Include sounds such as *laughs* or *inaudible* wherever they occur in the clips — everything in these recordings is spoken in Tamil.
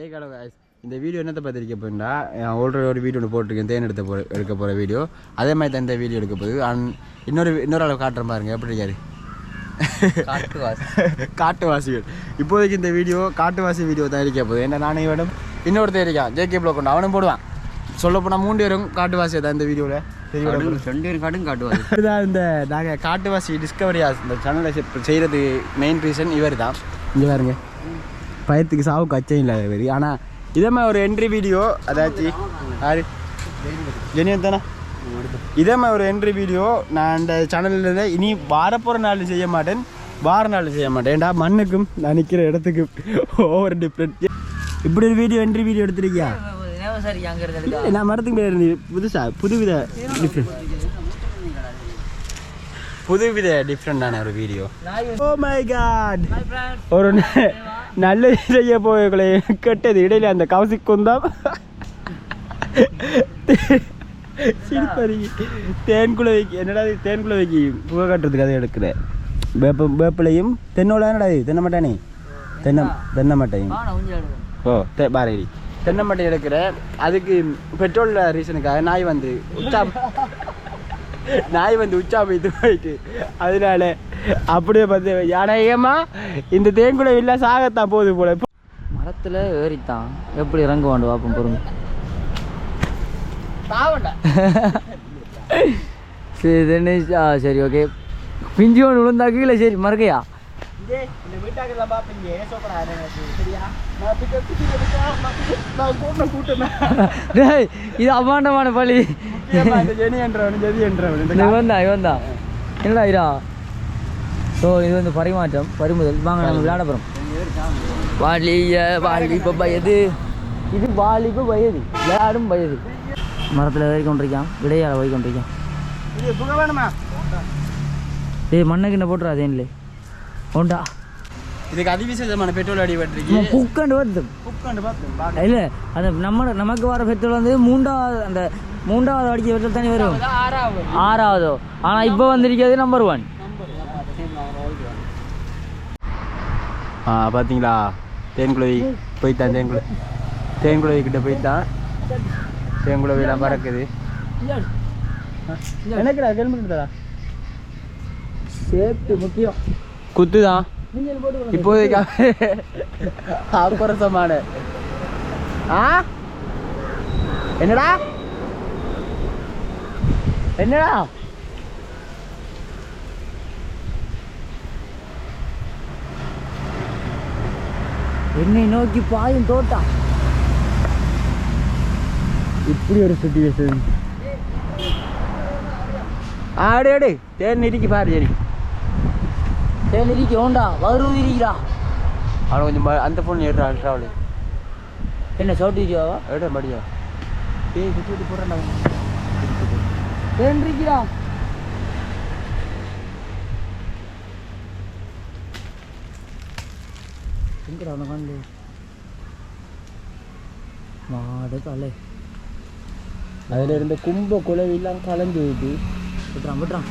ஏ கடை guys, இந்த வீடியோ என்னத்தை பார்த்துருக்க போயிட்டா ஆல்ரெடி ஒரு வீடியோ ஒன்று போட்டிருக்கேன் தேன் எடுத்த போ எடுக்க போகிற வீடியோ. அதே மாதிரி தான் இந்த வீடியோ எடுக்க போகுது. அண்ட் இன்னொரு இன்னொரு அளவு காட்டுறேன் பாருங்க எப்படி இருக்காரு? காட்டுவாசி. *laughs* காட்டுவாசிகள். இப்போதைக்கு இந்த வீடியோ காட்டுவாசி வீடியோ தான் இருக்க போகுது. என்ன நானே வேணும் இன்னொருத்தர் இருக்கான் ஜேகே ப்ளோ கொண்டு அவனும் போடுவான். சொல்ல போனால் மூன்று பேரும் காட்டுவாசியை தான் இந்த வீடியோவில் காட்டுவாசி. *laughs* இதுதான் இந்த நாங்கள் காட்டுவாசி டிஸ்கவரி இந்த சேனலை செய்கிறது மெயின் ரீசன் இவர் தான் இங்கே பாருங்க. பயத்துக்கு சாவுக்கு அச்சம் இல்லாத இவர் ஆனால் இதே மாதிரி ஒரு என்ட்ரி வீடியோ அதாச்சு யாரு ஜெனியன் தானே இதே மாதிரி ஒரு என்ட்ரி வீடியோ நான் இந்த சேனலில் இனி வாரப்போகிற நாள் செய்ய மாட்டேன். வார நாள் செய்ய மாட்டேன். ஏன்டா மண்ணுக்கும் நான் நிற்கிற இடத்துக்கும் ஓவர் டிஃப்ரெண்ட் இப்படி ஒரு வீடியோ என்ட்ரி வீடியோ எடுத்திருக்கியா? நான் மரத்துக்கு பேர் இருந்து புதுசா புதுவித டிஃப்ரெண்ட் புதுவித டிஃப்ரெண்டான ஒரு வீடியோ ஓ மை காட் ஒரு நல்ல செய்ய போய்களே கெட்டது. இடையில அந்த கவசி குந்தம். சிரிப்பறிக்கி தேன் குளவைக்கு என்னடா இது? தேன் குளவைக்கு புகை கட்டுறதுக்கு அதை எடுக்கிறேன். வேப்ப வேப்பிலையும் தென்னோட என்னடா இது? தென்னை மட்டானே தென்னை தென்னை மட்டையும் ஓ தே பாரதி தென்னை மட்டை எடுக்கிறேன். அதுக்கு பெட்ரோல் ரீசனுக்காக நாய் வந்து உச்சா நாய் வந்து உச்சா போயிட்டு போயிட்டு அதனால அப்படியே பார்த்து யானையமா இந்த தேங்குளை இல்லை சாகத்தான் போகுது போல. மரத்துல ஏறித்தான். எப்படி இறங்க வேண்டும் வாப்பம் பொறுங்க *laughs* சரி ஆ சரி ஓகே பிஞ்சு ஒன்று விழுந்தா கீழே சரி மறக்கையா? இது? *laughs* அபாண்டமான பழி. இவன் தான் இவன் தான். என்னடா ஸோ இது வந்து பரிமாற்றம் பறிமுதல். வாங்க நம்ம விளையாட போகிறோம் வாலிய வாலிப வயது. இது வாலிப வயது. விளையாடும் வயது. மரத்தில் ஏறி கொண்டிருக்கான். விடையாட போய் கொண்டிருக்கான். டேய் மண்ணை கிண்ண போட்டுறா அதேன்லே உண்டா இதுக்கு அதிவிசேஷமான பெட்ரோல் அடிபட்டிருக்கு புக்கண்டு வருது உட்காந்து பார்த்தேன் இல்லை அந்த நம்ம நமக்கு வர பெட்ரோல் வந்து மூன்றாவது அந்த மூன்றாவது அடிக்க பெட்ரோல் தானே வரும். ஆறாவதோ. ஆனால் இப்போ வந்திருக்கிறது நம்பர் ஒன் பார்த்தீங்களா தேன்குளவி போய்த்தான் தேன்குளவி தேன்குளவி கிட்ட போய்த்தான். தேன்குளவிலாம் பறக்குது எனக்குடா ஹெல்மெட் தரா சேஃப்டி முக்கியம். குத்துதான் இப்போதைக்கு. ஆக்ரோசமான ஆ? என்னடா? என்னடா? என்னை நோக்கி பாயும் தோட்டா இப்படி ஒரு சுச்சுவேஷன் ஆடு ஆடு தேன் இடிக்கு பாரு சரி. தேன் இருக்கு ஓண்டா வருவது இருக்கிறா. அவனை கொஞ்சம் அந்த ஃபோன் ஏறுறா அல்ட்ராவில் என்ன சோட்டு இருக்கியாவா எட மடியா. ஏய் குட்டி போடுறா தேன் இருக்கிறா. மாடு தலை. அதில் இருந்த கும்ப குலவெல்லாம் கலந்து விட்டு விட்றான் விட்றான்.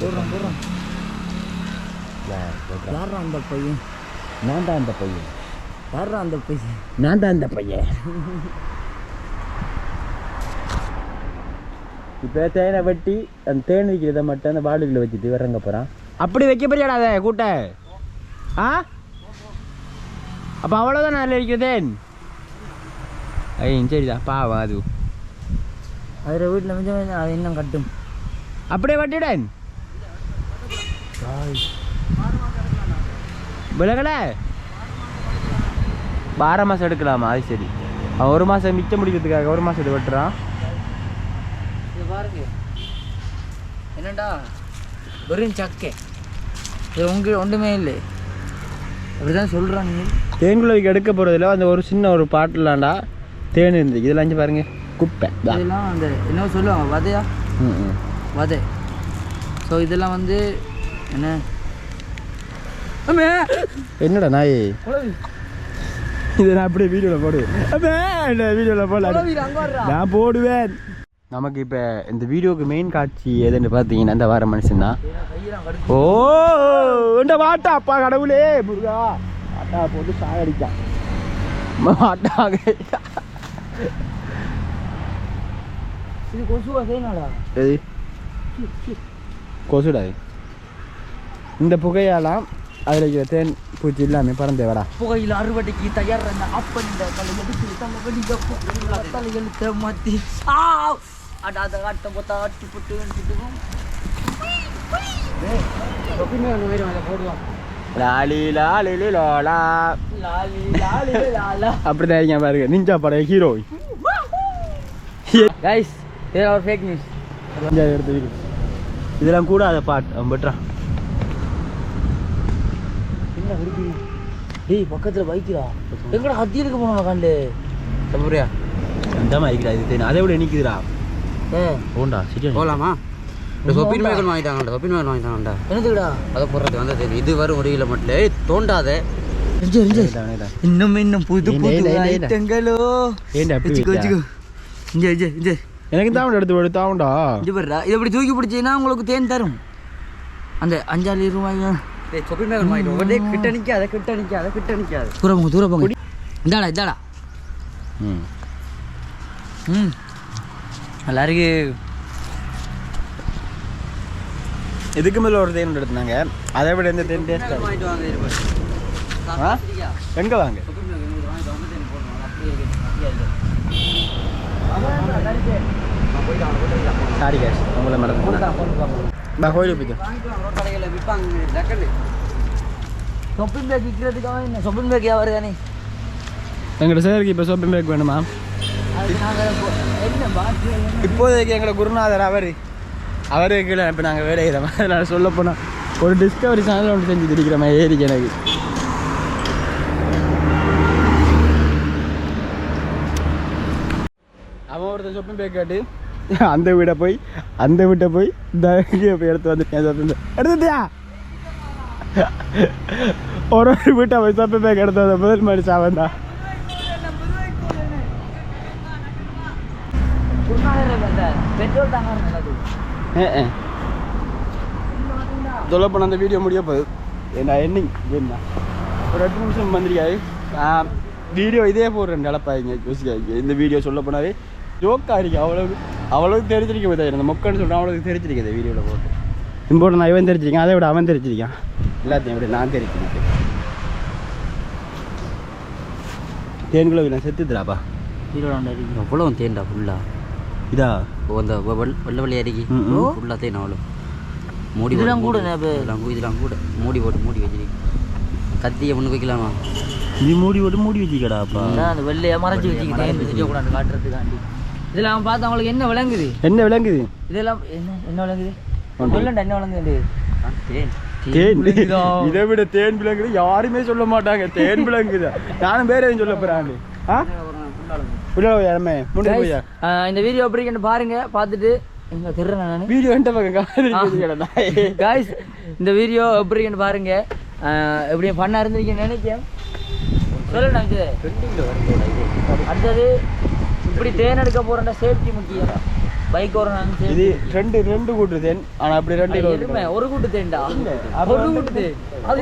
போடுறான் போடுறான். யாரா அந்த பையன்? நான் தான் அந்த பையன். யாரா அந்த பையன்? நான் தான் அந்த பையன். இப்போ தேனை வெட்டி அந்த தேன் வைக்கிறத மட்டும் அந்த வாளுகளை வச்சுட்டு இறங்க போகிறான் அப்படி வைக்க போறியாடா அதை கூட்ட. ஆ? அப்போ அவ்வளோதான் நான் இருக்கிற தேன் ஐய் சரிதான் பாவம் அது. அதில் வீட்டில் மிஞ்சம் அது இன்னும் கட்டும். அப்படியே வட்டிடன் விலகல? பார மாதம் எடுக்கலாமா? அது சரி. அவன் ஒரு மாதம் மிச்சம் முடிக்கிறதுக்காக ஒரு மாதம் வெட்டுறான். இது பாருங்க. என்னடா? வெறும் சக்கை. இது உங்க ஒன்றுமே இல்லை. அப்படிதான் சொல்கிறான் நீ தேன்குளவிக்கு எடுக்க போகிறதுல அந்த ஒரு சின்ன ஒரு பாட்டிலாண்டா தேன் இருந்துச்சு இதெல்லாம் அஞ்சு பாருங்க. குப்பை. இதெல்லாம் அந்த என்ன சொல்லுவாங்க? வதையா. வதை. ஸோ இதெல்லாம் வந்து என்ன? என்னடா நாய்? இதை நான் அப்படியே வீடியோவில் போடுவேன். வீடியோவில் போடல அங்கே வர்றா. நான் போடுவேன். நமக்கு இப்போ இந்த வீடியோக்கு மெயின் காட்சி எதுன்னு பார்த்தீங்கன்னா இந்த வார மனுஷன் தான். ஓ! வாட்டா அப்பா கடவுளே முருகா. வாட்டா போட்டு சாகடிக்கான் மாட்டாங்க இது கொசுவா செய்யணும்டா எது? கொசுடா. இந்த புகையாலாம் அதில் இருக்கிற தேன் பூச்சி இல்லாமல் பறந்தே வரா புகையில் அறுவடைக்கு தயார் அப்பன் இந்த தலையெடுத்து தலைவலிங்க தலையெழுத்த மாத்தி. ஆவ்! அட அதை காட்ட போத்தா அட்டு புட்டு போடுவோம். லாலி லாலி லோலா. லாலி லாலி லாலா. அப்படிதான் இருக்கேன் பாருங்க. நிஞ்சா படைய ஹீரோ கைஸ் இது ஒரு ஃபேக் நியூஸ் எடுத்து இதெல்லாம் கூட அதை பாட்டு பெட்றான் என்ன விரும்பி டேய் பக்கத்துல பைக்கிறா எங்கடா ஹத்தி இருக்க போனோம் கண்டு தப்புறியா அந்த மாதிரி இது தேன். அதை விட நிற்குதுடா ஏ. போண்டா சரியா போகலாமா இந்த சொப்பின் மேகன் வாங்கிட்டாங்கடா சொப்பின் மேகன் வாங்கிட்டாங்கடா. என்னதுடா அதை போடுறது வந்து தெரியும் இது வரும் ஒரு கிலோ மட்டும். ஏய் தோண்டாத. இன்னும் இன்னும் புது புது. ஐட்டங்களோ எனக்கு தான் எடுத்து போடு தாவுண்டா இது பாருடா இதை இப்படி தூக்கி பிடிச்சீங்கன்னா உங்களுக்கு தேன் தரும். அந்த அஞ்சாறு ரூபாயா சொப்பின் மேகன் வாங்கிட்டோம் ஒரே கிட்ட நிக்காத கிட்ட நிக்காத கிட்ட நிக்காத. தூர போங்க தூர போங்க. இந்தாடா இந்தாடா. ம். ம். நல்லா இருக்கு. இதுக்கு மேலே ஒரு தேன் எடுத்தாங்க அதை விட எந்த தேன் டேஸ்ட் வாங்கிட்டு வாங்க இருப்பாரு ஆ? எங்கே வாங்க? சாரி கேஷ் உங்களை மேடம் பா கோயிலுக்கு டக்குன்னு சொப்பின் பேக் விற்கிறதுக்காக என்ன? சொப்பின் பேக் வியாபாரம் தானே? எங்களோட சேருக்கு இப்போ சோப்பிங் பேக் வேணுமா? இப்போதைக்கு எங்களோட குருநாதர் அவர் அவருக்கு கீழே இப்போ நாங்கள் வேலை மாதிரி நான் *laughs* சொல்ல போனால் ஒரு டிஸ்கவரி சேனல் ஒன்று செஞ்சு திரிக்கிற மாதிரி ஏறிக்கு எனக்கு. அவன் ஒருத்தன் ஷாப்பிங் பேக் காட்டு. *laughs* அந்த வீடை போய் அந்த வீட்டை போய் இந்த போய் எடுத்து வந்துட்டேன் எடுத்துட்டியா? *laughs* ஒரு ஒரு வீட்டை போய் சப்பி பேக் எடுத்து வந்த முதல் மாதிரி அவன் தான் பெட்ரோல் தாங்க நல்லது சொல்ல போன அந்த வீடியோ முடிய போகுது. என்ன எண்டிங் என்ன? ஒரு எட்டு நிமிஷம் வந்துருக்காது வீடியோ இதே போடுறேன் நிலப்பாங்க யோசிக்காங்க இந்த வீடியோ சொல்ல போனாவே ஜோக்காக இருக்கு. அவ்வளவு அவ்வளவு தெரிஞ்சிருக்க போதா. இந்த மொக்கன்னு சொல்கிறேன் அவ்வளவு தெரிஞ்சிருக்குது வீடியோவில் போட்டு. இம்போர்ட் நான் இவன் தெரிஞ்சிருக்கேன் அதை விட அவன் தெரிஞ்சிருக்கான். எல்லாத்தையும் விட நான் தெரிஞ்சிருக்கேன். தேன்குள்ள நான் செத்துதுடாப்பா எவ்வளோ தேன்டா ஃபுல்லாக இதா? அந்த வெள்ள- வெள்ளை வெள்ளை அடிக்கி ம், ம். ஃபுல்லாக தேன் அவ்வளோ மூடி இதெல்லாம் கூட. இதெல்லாம் கூட இதெல்லாம் கூட. மூடி போட்டு மூடி வச்சிருக்கு கத்தியை முன்னுக்கு வைக்கலாமா நீ மூடி போட்டு மூடி வச்சிக்கடாப்பா நான் அந்த வெள்ளைய மறைச்சு வச்சுக்கிட்டேன் தெரியக்கூடாது காட்டுறதுக்காண்டி. இதில் அவன் பார்த்து அவங்களுக்கு என்ன விளங்குது? என்ன விளங்குது? இதெல்லாம் என்ன என்ன விளங்குது? ஒன்று. சொல்லண்டா என்ன விளங்குது தேன். தேன். *laughs* விளங்குதா? இதை விட தேன் விளங்குது. யாருமே சொல்ல மாட்டாங்க. தேன் விளங்குது. நானும் வேற எதுவும் சொல்ல போறாங்க ஆ? போயா இந்த வீடியோ எப்படி இருக்குன்னு பாருங்க பார்த்துட்டு எங்க திருறேன் நான்? வீடியோ எந்த பக்கம் காய்ஸ் இந்த வீடியோ எப்படி இருக்குன்னு பாருங்க. ஆஹ் எப்படி பண்ண இருந்திருக்கீங்கன்னு நினைக்கிறேன். சொல்லுண்ணா இது. அடுத்தது இப்படி தேன் எடுக்க போறேன்டா சேஃப்டி முக்கியம். பைக் ஓரணும் இது ரெண்டு ரெண்டு கூட்டு தேன் ஆனா அப்படி ரெண்டு ஒரு கூட்டு தேன்டா. ஒரு கூட்டு தேன். அது?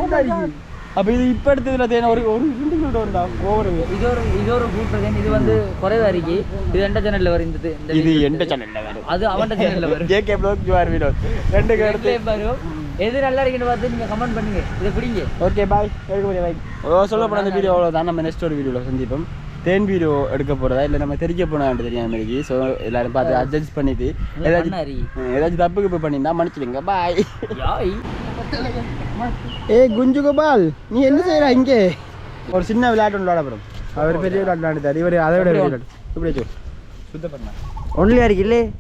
அப்ப இது இப்ப எடுத்ததுல தேன் ஒரு ஒரு ரெண்டு கிலோ வரும்டா. ஓவர். இது ஒரு இது ஒரு கூட்டு தேன் இது வந்து குறைவா இருக்கு. இது எந்த சேனல்ல வரும் இந்த இது. எந்த சேனல்ல வரும்? அது அவன் சேனல்ல வரும். ஜேகே ப்ளாக் ஜுவார் வீடியோ ரெண்டு எடுத்து இதுலயே வரும். எது நல்லா இருக்குன்னு பார்த்து நீங்க கமெண்ட் பண்ணுங்க. இதை பிடிங்க. ஓகே பாய் பாய் ஓ சொல்ல போன அந்த வீடியோ அவ்வளோதான் நம்ம நெக்ஸ்ட் ஒரு வீடியோவில் சந்திப்போம். தேன் வீடியோ எடுக்க போகிறதா இல்லை நம்ம தெரிக்க போனான்னு தெரியாம இருக்கு. ஸோ எல்லாரும் பார்த்து அட்ஜஸ்ட் பண்ணிட்டு ஏதாச்சும். ஏதாச்சும் தப்பு கிப்பு பண்ணியிருந்தா மன்னிச்சிடுங்க. பாய் *laughs* ஏ குஞ்சு கோபால் நீ என்ன செய்யற இங்கே ஒரு சின்ன விளையாட்டு விளையாட போகிறோம் அவர் பெரிய விளையாட்டு இவர் அதை விட பெரிய விளையாட்டு இப்படி வச்சு சுத்த பண்ணா ஒன்லியா எடுத்து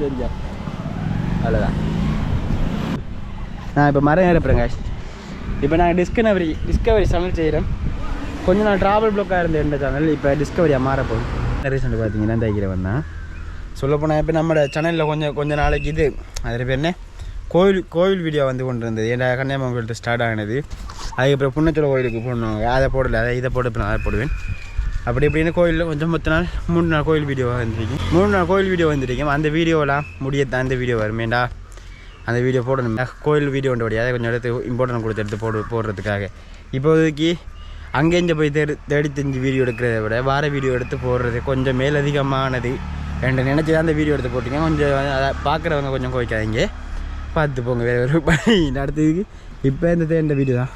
தெரியா அவ்வளோதான் நான் இப்போ மரம் ஏறப்புறேன் காஷ் இப்போ நாங்கள் டிஸ்கவரி டிஸ்கவரி சேனல் செய்கிறேன் கொஞ்சம் நான் ட்ராவல் ப்ளாக்காக இருந்த இந்த சேனல் இப்போ டிஸ்கவரியாக மாறப்போகுது ரீசெண்ட் பார்த்தீங்கன்னா தைக்கிறவன் தான் சொல்லப்போனால் இப்போ நம்ம சேனலில் கொஞ்சம் கொஞ்சம் நாளைக்கு இது. அதில் பேர் என்ன? கோவில் கோயில் வீடியோ வந்து கொண்டு இருந்தது ஏன்னா கன்னியாகுமரி ஸ்டார்ட் ஆகினது அதுக்கப்புறம் புண்ணச்சோட கோயிலுக்கு போடணும் அதை போடல அதை இதை போட்டு நான் அதை போடுவேன். அப்படி இப்படின்னு கோயிலில் கொஞ்சம் மொத்த நாள் மூணு நாள் கோயில் வீடியோ வந்துருக்கேன் மூணு நாள் கோயில் வீடியோ வந்துருக்கேன் அந்த வீடியோலாம் முடியத்தான் அந்த வீடியோ வருமேண்டா அந்த வீடியோ போடணும் கோயில் வீடியோ ஒன்று அதை கொஞ்சம் எடுத்து இம்பார்ட்டன்ட் கொடுத்து எடுத்து போடு போடுறதுக்காக. இப்போதைக்கு அங்கேருந்து போய் தேடி தேடி தெரிஞ்சு வீடியோ எடுக்கிறத விட வார வீடியோ எடுத்து போடுறது கொஞ்சம் மேலதிகமானது. ரெண்டு நினச்சி தான் அந்த வீடியோ எடுத்து போட்டிங்க கொஞ்சம் அதை பார்க்குறவங்க கொஞ்சம் கோய்க்காதீங்க பார்த்து போங்க வேறு ஒரு பணி நடத்துக்கு இப்போ இந்த இந்த வீடியோ தான்.